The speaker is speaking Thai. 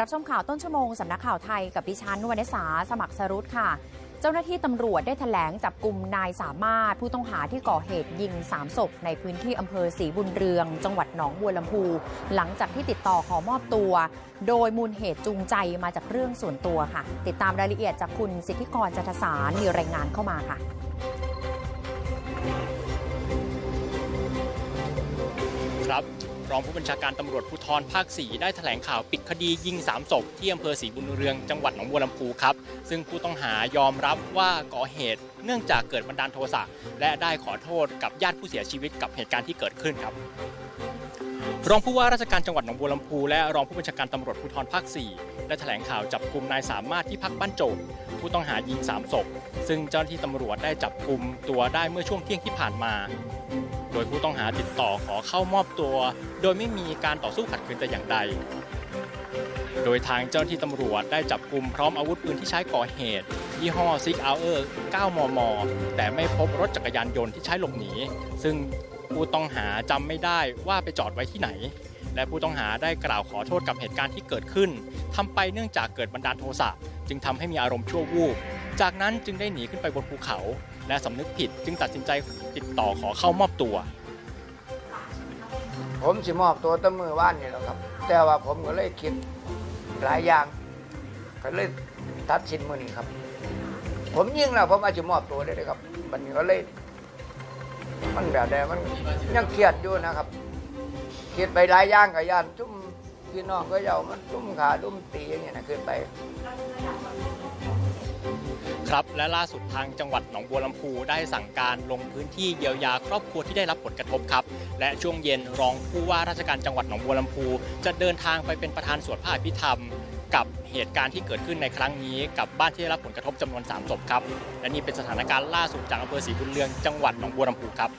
รับชมข่าวต้นชั่วโมงสำนักข่าวไทยกับดิฉันวรรณสาสมัครสรุตค่ะ เจ้าหน้าที่ตำรวจได้แถลงจับกลุ่มนายสามารถผู้ต้องหาที่ก่อเหตุยิงสามศพในพื้นที่อำเภอศรีบุญเรือง จังหวัดหนองบัวลำพู หลังจากที่ติดต่อขอมอบตัว โดยมูลเหตุจูงใจมาจากเรื่องส่วนตัวค่ะ ติดตามรายละเอียดจากคุณสิทธิกรจันทสารมีรายงานเข้ามาค่ะ ครับ รองผู้บัญชาการตำรวจภูธรภาค 4 ได้แถลงข่าวปิดคดียิง3ศพที่อำเภอศรีบุญเรืองจังหวัดหนองบัวลำพูครับ ซึ่งผู้ต้องหายอมรับว่าก่อเหตุเนื่องจากเกิดบันดาลโทสะและได้ขอโทษกับญาติผู้เสียชีวิตกับเหตุการณ์ที่เกิดขึ้นครับรองผู้ว่าราชการจังหวัดหนองบัวลำพูและรองผู้บัญชาการตำรวจภูธรภาค 4 ได้แถลงข่าวจับกลุ่มนายสามารถที่พักบ้านโจกผู้ต้องหายิง3ศพซึ่งเจ้าหน้าที่ตำรวจได้จับกลุ่มตัวได้เมื่อช่วงเที่ยงที่ผ่านมา ดยผู้ต้องหาติดต่อขอเข้ามอบตัว โดยไม่มีการต่อสู้ขัดขืนแต่อย่างใด โดยทางเจ้าหน้าที่ตำรวจได้จับกลุ่มพร้อมอาวุธปืนที่ใช้ก่อเหตุ ยี่ห้อซิกเอาเออร์9มม แต่ไม่พบรถจักรยานยนต์ที่ใช้หลบหนี ซึ่งผู้ต้องหาจำไม่ได้ว่าไปจอดไว้ที่ไหน และผู้ต้องหาได้กล่าวขอโทษกับเหตุการณ์ที่เกิดขึ้นทำไปเนื่องจากเกิดบันดาลโทสะจึงทำให้มีอารมณ์ชั่ววูบ จากนั้นจึงได้หนีขึ้นไปบนภูเขา และสำนึกผิดจึงตัดสินใจติดต่อขอเข้ามอบตัว ผมสิมอบตัวตั้มือว่านนี่แหละครับ แต่ว่าผมก็เลยคิดหลายอย่างก็เลยตัดสินมือนี้ครับ ผมยิ่งแล้วผมอาจจะมอบตัวได้เลยครับ มันก็เลย มันแบบใดมันยังเครียดอยู่นะครับเครียดไปหลายอย่างกับยานจุ่มพี่น้องก็เยามันจุ่มขาจุ่มตีอย่างเงี้ยนะขึ้นไป ครับและล่าสุดทางจังหวัดหนองบัวลำพูได้สั่งการลงพื้นที่เยียวยาครอบครัวที่ได้รับผลกระทบครับ และช่วงเย็นรองผู้ว่าราชการจังหวัดหนองบัวลำพู จะเดินทางไปเป็นประธานสวดพระอภิธรรม กับเหตุการณ์ที่เกิดขึ้นในครั้งนี้ กับบ้านที่ได้รับผลกระทบจำนวน3ศพครับและนี่เป็นสถานการณ์ล่าสุดจากอำเภอศรีบุญเรืองจังหวัดหนองบัวลำพูครับ